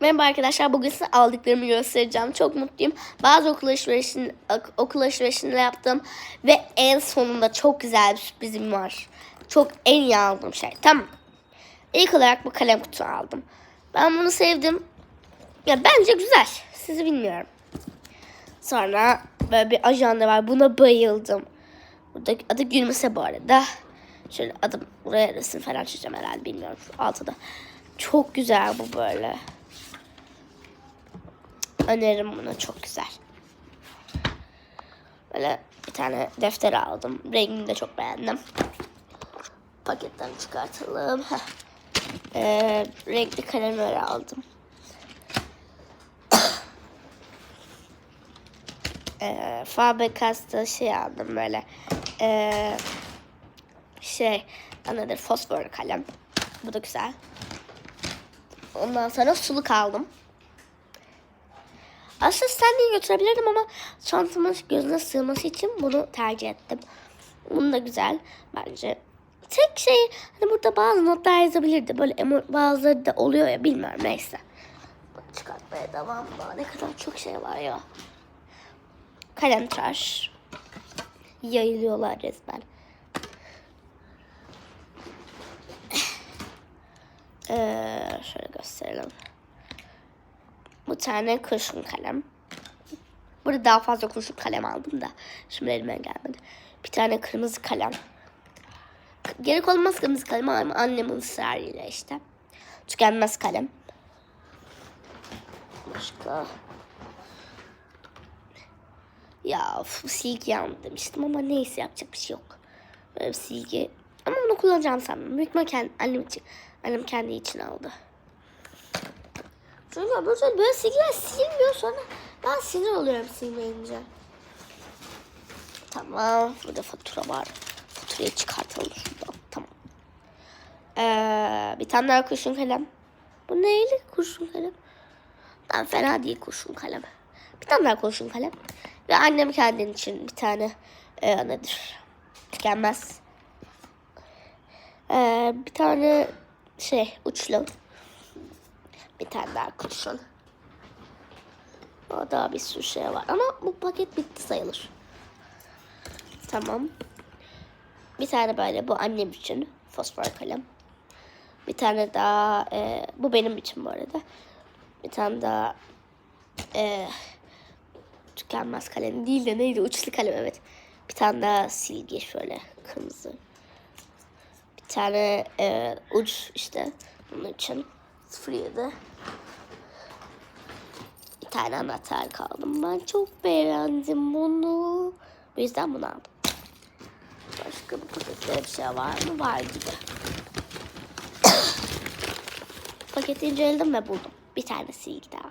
Merhaba arkadaşlar. Bugün size aldıklarımı göstereceğim. Çok mutluyum. Bazı okul alışverişini, ok- okul alışverişini yaptım. Ve en sonunda çok güzel bir sürprizim var. Çok en iyi aldığım şey. Tamam. İlk olarak bu kalem kutu aldım. Ben bunu sevdim. Ya bence güzel. Sizi bilmiyorum. Sonra böyle bir ajanda var. Buna bayıldım. Burada adı Gülmese bu arada. Şöyle adım buraya resim falan çizeceğim herhalde bilmiyorum. Altıda. Çok güzel bu böyle. Öneririm bunu çok güzel. Böyle bir tane defter aldım. Rengini de çok beğendim. Paketten çıkartalım. Heh. Ee, renkli kalemler aldım. ee, Faber-Castell şey aldım böyle. Ee, şey nedir fosfor kalem. Bu da güzel. Ondan sonra suluk aldım. Aslında standeyi götürebilirdim ama çantamın gözüne sığması için bunu tercih ettim. Bunun da güzel bence. Tek şey hani burada bazı notlar yazabilirdi. Böyle emo- bazıları da oluyor ya bilmiyorum neyse. Çıkartmaya devam. Daha ne kadar çok şey var ya. Kalem tıraş. Yayılıyorlar resmen. Ee, şöyle gösterelim. Bu tane kurşun kalem. Burada daha fazla kurşun kalem aldım da. Şimdi elime gelmedi. Bir tane kırmızı kalem. Gerek olmaz kırmızı kalem ama annemin ısrarıyla işte. Tükenmez kalem. Başka. Ya of, silgi aldım demiştim ama neyse yapacak bir şey yok. Böyle bir silgi. Ama onu kullanacağım sandım. Büyük ihtimal kendi, annem için. Annem kendi için aldı. Çünkü böyle, böyle silgiler silmiyor sonra ben sinir oluyorum silmeyince. Tamam. Burada fatura var. Faturayı çıkartalım şuradan. Tamam. Ee, bir tane daha kurşun kalem. Bu neyli kurşun kalem? Ben fena değil kurşun kalem. Bir tane daha kurşun kalem. Ve annem kendin için bir tane e, nedir? Tükenmez. Ee, bir tane şey uçlu. Bir tane daha kurşun. O daha bir sürü şey var. Ama bu paket bitti sayılır. Tamam. Bir tane böyle bu annem için fosfor kalem. Bir tane daha e, bu benim için bu arada. Bir tane daha e, tükenmez kalem değil de neydi uçlu kalem evet. Bir tane daha silgi şöyle kırmızı. Bir tane e, uç işte bunun için 07. Bir tane anahtar kaldım. Ben çok beğendim bunu. O yüzden bunu aldım. Başka bu pakette bir şey var mı? Var gibi. Paketi inceledim ve buldum. Bir tane silgi daha.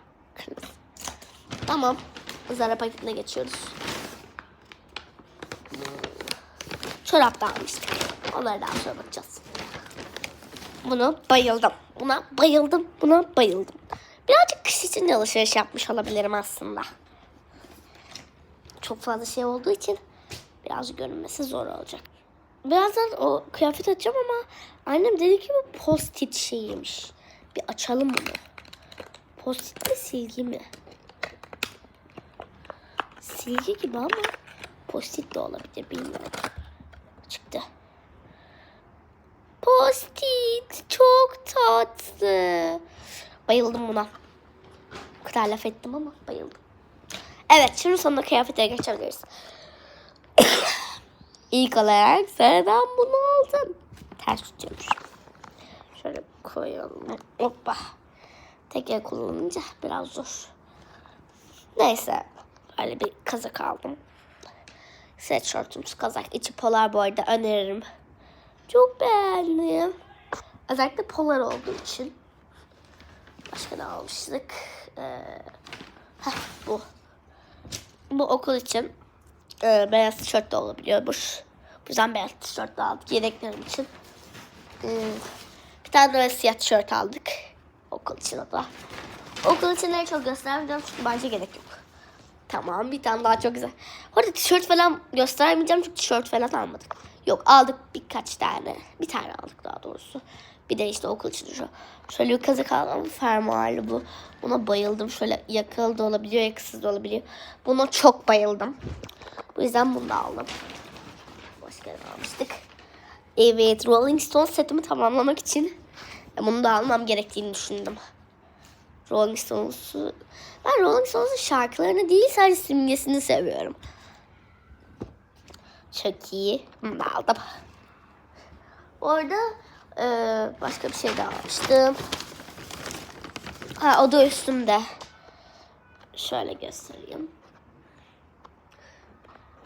Tamam. Zara paketine geçiyoruz. Çorap da almıştık. Onları daha sonra bakacağız. Bunu bayıldım. Buna bayıldım. Buna bayıldım. Birazcık kış için de alışveriş yapmış olabilirim aslında. Çok fazla şey olduğu için biraz görünmesi zor olacak. Birazdan o kıyafet açacağım ama annem dedi ki bu post-it şeyiymiş. Bir açalım bunu. Post-it mi silgi mi? Silgi gibi ama post-it de olabilir bilmiyorum. Çıktı. Post-it çok tatlı. Bayıldım buna. O kadar laf ettim ama bayıldım. Evet şimdi sonunda kıyafete geçebiliriz. İlk olarak sıradan bunu aldım. Ters tutuyormuş. Şöyle koyalım. Hoppa. Tek el kullanınca biraz zor. Neyse. Böyle bir kazak aldım. Sweatshirtümüz kazak. içi polar bu arada öneririm. Çok beğendim. Özellikle polar olduğu için. Başka ne almıştık? Ee, heh, bu. Bu okul için e, beyaz tişört de olabiliyormuş. Bu yüzden beyaz tişört de aldık yedeklerim için. Ee, bir tane de siyah tişört aldık. Okul için o da. Okul içinleri çok göstermeyeceğim çünkü bence gerek yok. Tamam bir tane daha çok güzel. Orada tişört falan göstermeyeceğim çünkü tişört falan almadık. Yok aldık birkaç tane. Bir tane aldık daha doğrusu. Bir de işte okul için şu. Şöyle bir kazak aldım. Fermuarlı bu. Buna bayıldım. Şöyle yakalı da olabiliyor, yakasız da olabiliyor. Buna çok bayıldım. Bu yüzden bunu da aldım. Başka ne almıştık? Evet, Rolling Stones setimi tamamlamak için bunu da almam gerektiğini düşündüm. Rolling Stones'u... Ben Rolling Stones'un şarkılarını değil sadece simgesini seviyorum. Çok iyi. Aldım. Orada e, başka bir şey daha almıştım. Ha o da üstümde. Şöyle göstereyim.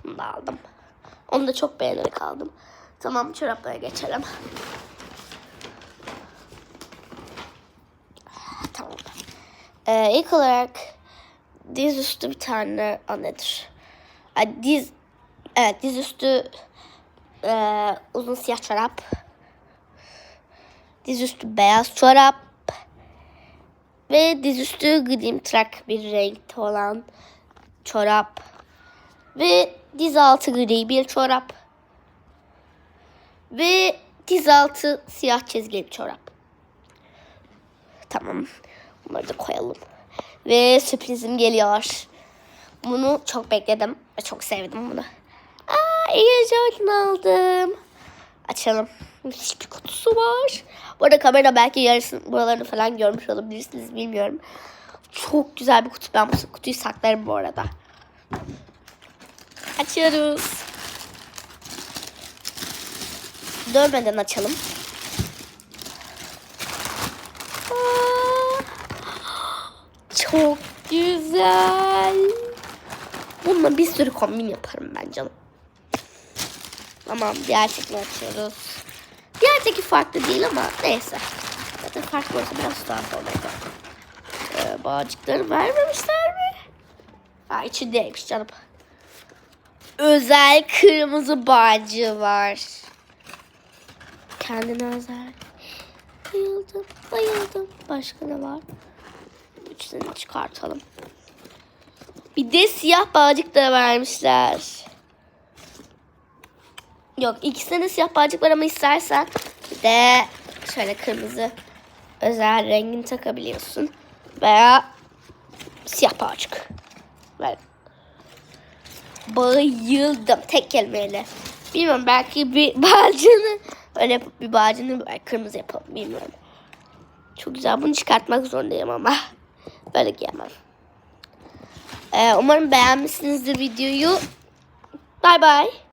Bunu da aldım. Onu da çok beğenerek aldım. Tamam çoraplara geçelim. Tamam. Ee, ilk olarak diz üstü bir tane a, nedir? Ay, diz evet diz üstü e, uzun siyah çorap. Diz üstü beyaz çorap. Ve dizüstü grim trak bir renkte olan çorap. Ve diz altı gri bir çorap. Ve diz altı siyah çizgili çorap. Tamam. Bunları da koyalım. Ve sürprizim geliyor. Bunu çok bekledim ve çok sevdim bunu. Jordan aldım. Açalım. Müthiş bir kutusu var. Bu arada kamera belki yarısını buralarını falan görmüş olabilirsiniz bilmiyorum. Çok güzel bir kutu. Ben bu kutuyu saklarım bu arada. Açıyoruz. Dövmeden açalım. Aa, çok güzel. Bununla bir sürü kombin yaparım ben canım. Tamam diğer tekini açıyoruz. Diğer teki farklı değil ama neyse. Zaten farklı olsa biraz daha sonra. Ee, bağcıkları vermemişler mi? Ha içindeymiş canım. Özel kırmızı bağcığı var. Kendine özel. Bayıldım, bayıldım. Başka ne var? Üçünü çıkartalım. Bir de siyah bağcık da vermişler. Yok ikisinde de siyah bağcık var ama istersen de şöyle kırmızı özel rengini takabiliyorsun. Veya siyah bağcık. Ver. Bayıldım tek kelimeyle. Bilmiyorum belki bir bağcığını öyle yapıp bir bağcığını böyle kırmızı yapalım bilmiyorum. Çok güzel bunu çıkartmak zorundayım ama böyle giyemem. Ee, umarım beğenmişsinizdir videoyu. Bay bay.